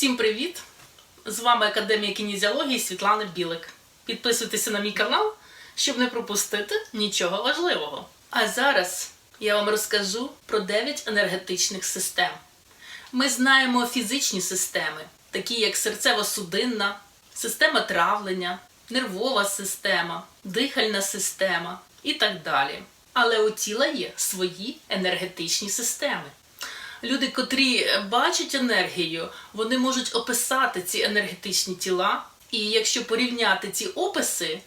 Всім привіт! З вами Академія кінезіології Світлана Білик. Підписуйтеся на мій канал, щоб не пропустити нічого важливого. А зараз я вам розкажу про 9 енергетичних систем. Ми знаємо фізичні системи, такі як серцево-судинна, система травлення, нервова система, дихальна система і так далі. Але у тіла є свої енергетичні системи. Люди, котрі бачать енергію, вони можуть описати ці енергетичні тіла, і якщо порівняти ці описи,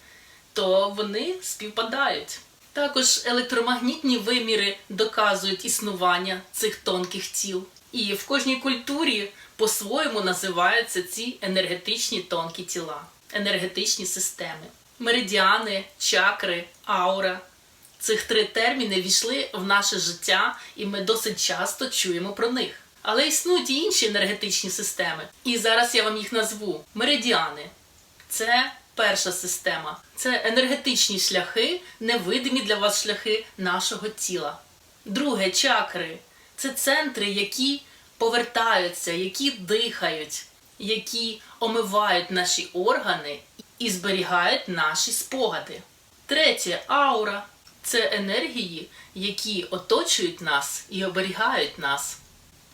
то вони співпадають. Також електромагнітні виміри доказують існування цих тонких тіл. І в кожній культурі по-своєму називаються ці енергетичні тонкі тіла, енергетичні системи. Меридіани, чакри, аура. Цих три терміни війшли в наше життя, і ми досить часто чуємо про них. Але існують і інші енергетичні системи. І зараз я вам їх назву: меридіани. Це перша система. Це енергетичні шляхи, невидимі для вас шляхи нашого тіла. Друге чакри це центри, які повертаються, які дихають, які омивають наші органи і зберігають наші спогади. Третє аура це енергії, які оточують нас і оберігають нас.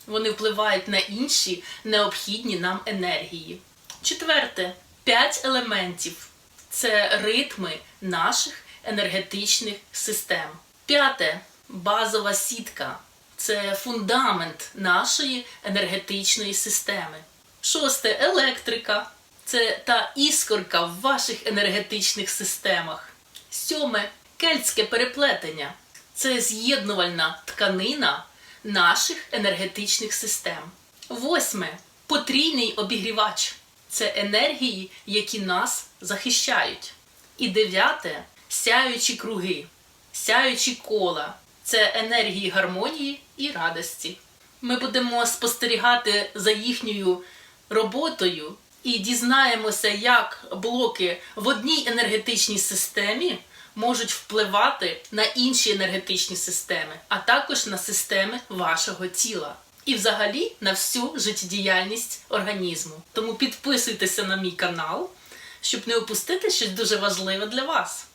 Вони впливають на інші необхідні нам енергії. Четверте п'ять елементів це ритми наших енергетичних систем. П'яте базова сітка це фундамент нашої енергетичної системи. Шосте електрика це та іскорка в ваших енергетичних системах. Сьоме кельтське переплетення це з'єднувальна тканина наших енергетичних систем. Восьме потрійний обігрівач це енергії, які нас захищають. І дев'яте сяючі круги, сяючі кола це енергії гармонії і радості. Ми будемо спостерігати за їхньою роботою і дізнаємося, як блоки в одній енергетичній системі можуть впливати на інші енергетичні системи, а також на системи вашого тіла. І взагалі на всю життєдіяльність організму. Тому підписуйтеся на мій канал, щоб не опустити щось дуже важливе для вас.